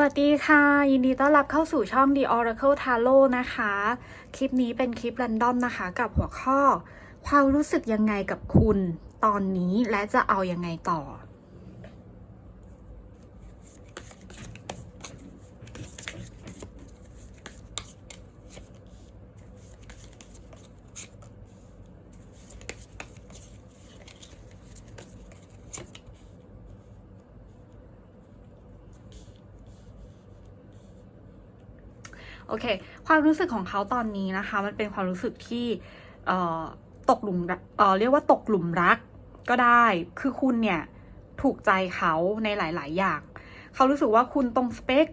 สวัสดีค่ะ ยินดีต้อนรับเข้าสู่ช่อง The Oracle Tarot นะคะ คลิปนี้เป็นคลิป r รนดอมนะคะ กับหัวข้อ ความรู้สึกยังไงกับคุณตอนนี้และจะเอายังไงต่อ โอเค ความรู้สึกของเขาตอนนี้นะคะ มันเป็นความรู้สึกที่เออตกหลุมเออเรียกว่าตกหลุมรักก็ได้ คือคุณเนี่ยถูกใจเขาในหลาย ๆ อย่าง เขารู้สึกว่าคุณตรงสเปค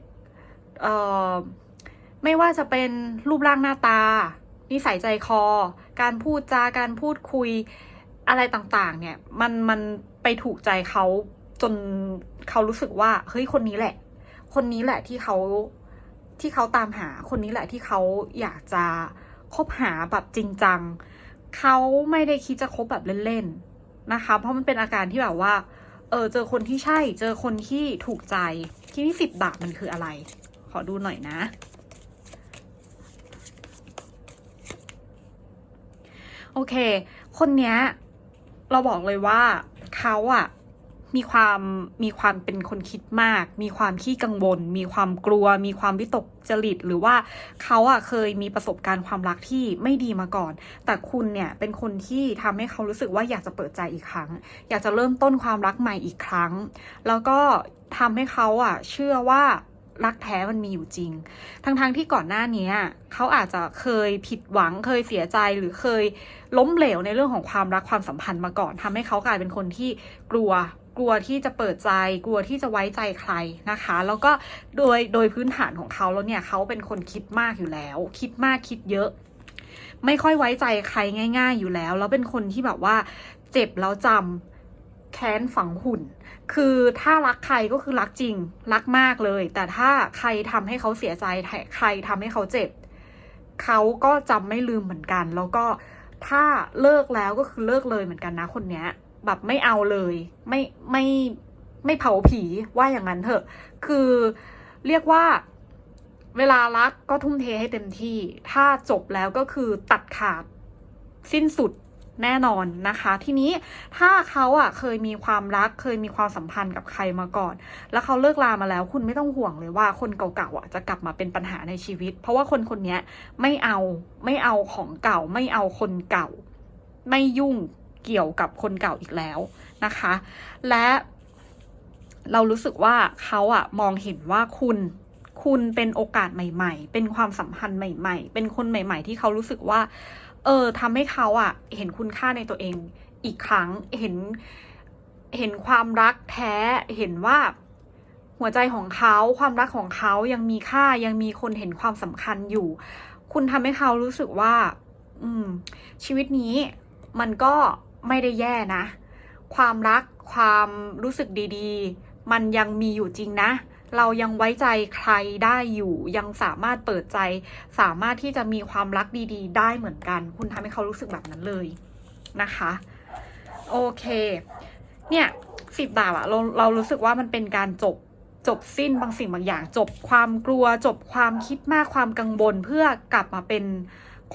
เออไม่ว่าจะเป็นรูปร่างหน้าตา นิสัยใจคอ การพูดจาการพูดคุยอะไรต่าง ๆ เนี่ย มันมันไปถูกใจเขาจนเขารู้สึกว่า เฮ้ยคนนี้แหละ คนนี้แหละที่เขา ที่เขาตามหาคนนี้แหละที่เขาอยากจะคบหาแบบจริงจังเขาไม่ได้คิดจะคบแบบเล่นๆนะคะ เพราะมันเป็นอาการที่แบบว่า เออเจอคนที่ใช่ เจอคนที่ถูกใจที่นี่สิบบาทมันคืออะไร ขอดูหน่อยนะโอเค คนเนี้ยเราบอกเลยว่าเขาอะ มีความมีความเป็นคนคิดมาก มีความขี้กังวล มีความกลัว มีความวิตกจริต หรือว่าเขาอะเคยมีประสบการณ์ความรักที่ไม่ดีมาก่อน แต่คุณเนี่ยเป็นคนที่ทำให้เขารู้สึกว่าอยากจะเปิดใจอีกครั้ง อยากจะเริ่มต้นความรักใหม่อีกครั้ง แล้วก็ทำให้เขาอะเชื่อว่ารักแท้มันมีอยู่จริง ทั้งๆทที่ก่อนหน้านี้เขาอาจจะเคยผิดหวัง เคยเสียใจหรือเคยล้มเหลวในเรื่องของความรักความสัมพันธ์มาก่อนทำให้เขากลายเป็นคนที่กลัว กลัวที่จะเปิดใจ กลัวที่จะไว้ใจใครนะคะ แล้วก็โดยโดยพื้นฐานของเขาแล้วเนี่ยเขาเป็นคนคิดมากอยู่แล้ว คิดมากคิดเยอะ ไม่ค่อยไว้ใจใครง่าย ๆ อยู่แล้ว แล้วเป็นคนที่แบบว่าเจ็บแล้วจำแค้นฝังหุ่น คือถ้ารักใครก็คือรักจริง รักมากเลย แต่ถ้าใครทำให้เขาเสียใจ ใครทำให้เขาเจ็บ เขาก็จำไม่ลืมเหมือนกัน แล้วก็ถ้าเลิกแล้วก็คือเลิกเลยเหมือนกันนะคนเนี้ย แบบไม่เอาเลย ไม่ไม่ไม่เผาผีว่าอย่างนั้นเถอะ คือเรียกว่าเวลารักก็ทุ่มเทให้เต็มที่ ถ้าจบแล้วก็คือตัดขาดสิ้นสุดแน่นอนนะคะ ทีนี้ถ้าเขาอะเคยมีความรักเคยมีความสัมพันธ์กับใครมาก่อน แล้วเขาเลิกลามาแล้ว คุณไม่ต้องห่วงเลยว่าคนเก่าๆอะจะกลับมาเป็นปัญหาในชีวิต เพราะว่าคนคนนี้ไม่เอาไม่เอาของเก่า ไม่เอาคนเก่า ไม่ยุ่ง เกี่ยวกับคนเก่าอีกแล้วนะคะ และเรารู้สึกว่าเขาอะมองเห็นว่าคุณคุณเป็นโอกาสใหม่ ๆ เป็นความสัมพันธ์ใหม่ ๆ เป็นคนใหม่ ๆ ที่เขารู้สึกว่า เออทำให้เขาอะเห็นคุณค่าในตัวเองอีกครั้งเห็นเห็นความรักแท้ เห็นว่าหัวใจของเขาความรักของเขายังมีค่ายังมีคนเห็นความสำคัญอยู่ คุณทำให้เขารู้สึกว่า อืม ชีวิตนี้มันก็ ไม่ได้แย่นะ ความรักความรู้สึกดีๆ มันยังมีอยู่จริงนะ เรายังไว้ใจใครได้อยู่ ยังสามารถเปิดใจ สามารถที่จะมีความรักดีๆ ได้เหมือนกัน คุณทำให้เขารู้สึกแบบนั้นเลยนะคะ โอเค เนี่ยสิบบาทอะเราเรารู้สึกว่ามันเป็นการจบจบสิ้นบางสิ่งบางอย่าง จบความกลัว จบความคิดมากความกังวลเพื่อกลับมาเป็น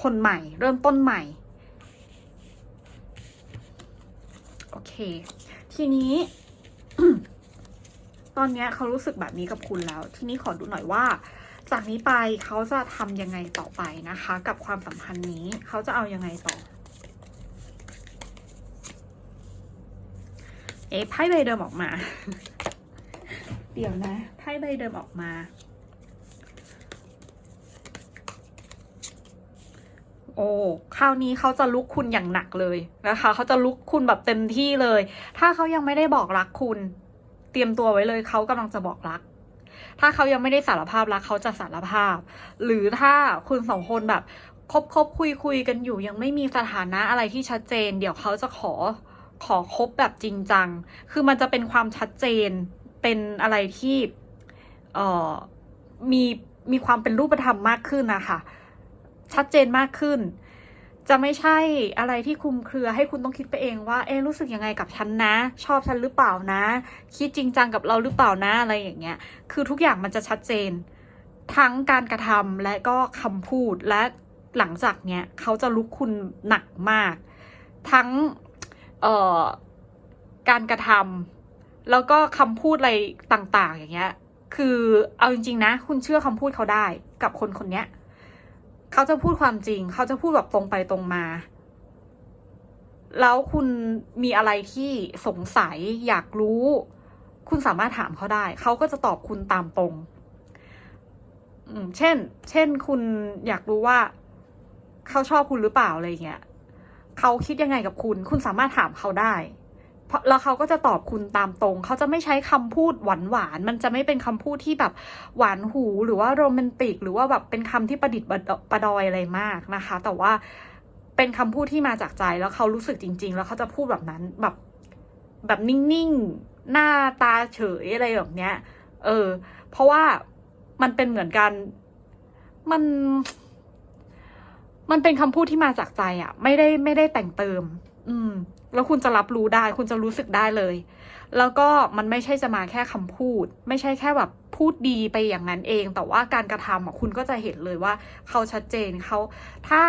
คนใหม่ เริ่มต้นใหม่ โอเค ทีนี้ ตอนเนี้ยเขารู้สึกแบบนี้กับคุณแล้ว ทีนี้ขอดูหน่อยว่า จากนี้ไปเขาจะทำยังไงต่อไปนะคะ กับความสัมพันธ์นี้เขาจะเอายังไงต่อเอ๊ะไพ่ใบเดิมออกมา เดี๋ยวนะไพ่ใบเดิมออกมา โอ้คราวนี้เขาจะลุกคุณอย่างหนักเลยนะคะ เขาจะลุกคุณแบบเต็มที่เลย ถ้าเขายังไม่ได้บอกรักคุณ เตรียมตัวไว้เลยเขากำลังจะบอกรัก ถ้าเขายังไม่ได้สารภาพรักเขาจะสารภาพ หรือถ้าคุณสองคนแบบคบคบคุยคุยกันอยู่ยังไม่มีสถานะอะไรที่ชัดเจน เดี๋ยวเขาจะขอขอคบแบบจริงจัง คือมันจะเป็นความชัดเจน เป็นอะไรที่เอ่อมีมีความเป็นรูปธรรมมากขึ้นนะคะ ชัดเจนมากขึ้น จะไม่ใช่อะไรที่คุมเครือให้คุณต้องคิดไปเองว่า เอ๊รู้สึกยังไงกับฉันนะ ชอบฉันหรือเปล่านะ คิดจริงจังกับเราหรือเปล่านะอะไรอย่างเงี้ย คือทุกอย่างมันจะชัดเจน ทั้งการกระทำและก็คำพูดและหลังจากเนี้ยเขาจะลุกคุณหนักมาก ทั้งเอ่อการกระทำแล้วก็คำพูดอะไรต่าง ๆ อย่างเงี้ย คือเอาจริง ๆ นะ คุณเชื่อคำพูดเขาได้กับคนคนเนี้ย เขาจะพูดความจริง เขาจะพูดแบบตรงไปตรงมา แล้วคุณมีอะไรที่สงสัยอยากรู้ คุณสามารถถามเขาได้ เขาก็จะตอบคุณตามตรงเช่น เช่น คุณอยากรู้ว่า เขาชอบคุณหรือเปล่าอะไรเงี้ย เขาคิดยังไงกับคุณ คุณสามารถถามเขาได้ แล้วเขาก็จะตอบคุณตามตรง เขาจะไม่ใช้คำพูดหวานหวานๆมันจะไม่เป็นคำพูดที่แบบหวานหูหรือว่าโรแมนติก หรือว่าแบบเป็นคำที่ประดิษฐ์ประดอยอะไรมากนะคะ แต่ว่าเป็นคำพูดที่มาจากใจแล้วเขารู้สึกจริง ๆ แล้วเขาจะพูดแบบนั้นแบบแบบนิ่งๆ หน้าตาเฉยอะไรแบบเนี้ย เออ เพราะว่ามันเป็นเหมือนกัน มัน มันเป็นคำพูดที่มาจากใจอะไม่ได้ไม่ได้แต่งเติม อืม แล้วคุณจะรับรู้ได้ คุณจะรู้สึกได้เลย แล้วก็มันไม่ใช่จะมาแค่คำพูด ไม่ใช่แค่แบบพูดดีไปอย่างนั้นเอง แต่ว่าการกระทำอะคุณก็จะเห็นเลยว่า เขาชัดเจนเขาถ้า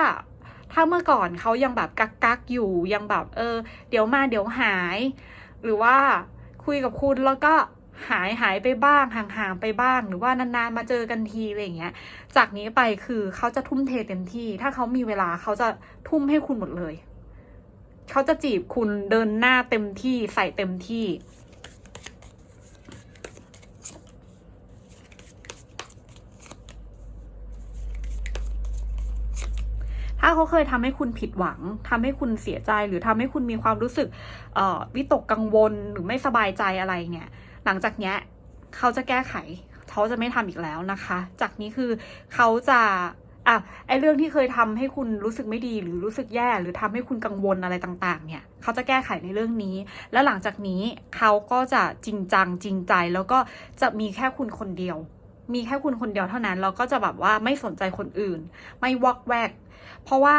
ถ้าเมื่อก่อนเขายังแบบกักกักอยู่ยังแบบ เออ เดี๋ยวมาเดี๋ยวหาย หรือว่าคุยกับคุณแล้วก็หายหายไปบ้างห่างๆไปบ้าง หรือว่านานๆมาเจอกันทีอะไรอย่างเงี้ย จากนี้ไปคือเขาจะทุ่มเทเต็มที่ ถ้าเขามีเวลาเขาจะทุ่มให้คุณหมดเลย เขาจะจีบคุณเดินหน้าเต็มที่ใส่เต็มที่ ถ้าเขาเคยทำให้คุณผิดหวังทำให้คุณเสียใจหรือทำให้คุณมีความรู้สึกวิตกกังวลหรือไม่สบายใจอะไรเนี่ย หลังจากเนี้ยเขาจะแก้ไข เขาจะไม่ทำอีกแล้วนะคะ จากนี้คือเขาจะ อะไอเรื่องที่เคยทำให้คุณรู้สึกไม่ดีหรือรู้สึกแย่ หรือทำให้คุณกังวลอะไรต่างๆ เนี่ยเขาจะแก้ไขในเรื่องนี้ แล้วหลังจากนี้เขาก็จะจริงจังจริงใจ แล้วก็จะมีแค่คุณคนเดียว มีแค่คุณคนเดียวเท่านั้นแล้วก็จะแบบว่าไม่สนใจคนอื่น ไม่วอกแวก เพราะว่า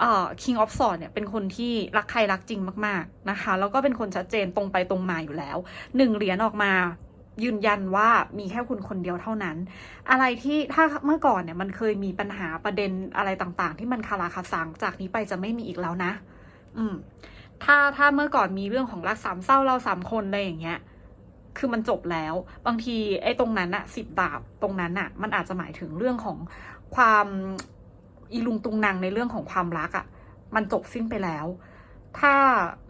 เอ่อ King of Swords เนี่ยเป็นคนที่รักใครรักจริงมาก ๆนะคะ แล้วก็เป็นคนชัดเจนตรงไปตรงมาอยู่แล้วหนึ่งเหรียญออกมา ยืนยันว่ามีแค่คุณคนเดียวเท่านั้น อะไรที่ถ้าเมื่อก่อนเนี่ยมันเคยมีปัญหาประเด็นอะไรต่างๆ ที่มันคาราคาซังจากนี้ไปจะไม่มีอีกแล้วนะ อืม ถ้าถ้าเมื่อก่อนมีเรื่องของรักสามเศร้าเราสามคนอะไรอย่างเงี้ย คือมันจบแล้ว บางทีไอ้ตรงนั้นอะสิบบาปตรงนั้นอะมันอาจจะหมายถึงเรื่องของความอีลุงตุงนางในเรื่องของความรักอะมันจบสิ้นไปแล้ว ถ้า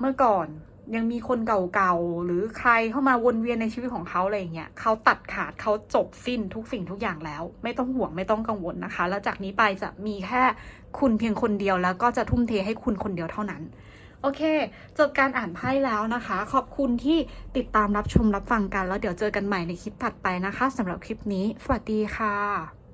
เมื่อก่อน ยังมีคนเก่าๆ หรือใครเข้ามาวนเวียนในชีวิตของเขาอะไรอย่างเงี้ยเขาตัดขาดเขาจบสิ้นทุกสิ่งทุกอย่างแล้ว ไม่ต้องห่วงไม่ต้องกังวลนะคะ แล้วจากนี้ไปจะมีแค่คุณเพียงคนเดียวแล้วก็จะทุ่มเทให้คุณคนเดียวเท่านั้นโอเค จบการอ่านไพ่แล้วนะคะ ขอบคุณที่ติดตามรับชมรับฟังกัน แล้วเดี๋ยวเจอกันใหม่ในคลิปถัดไปนะคะสำหรับคลิปนี้ สวัสดีค่ะ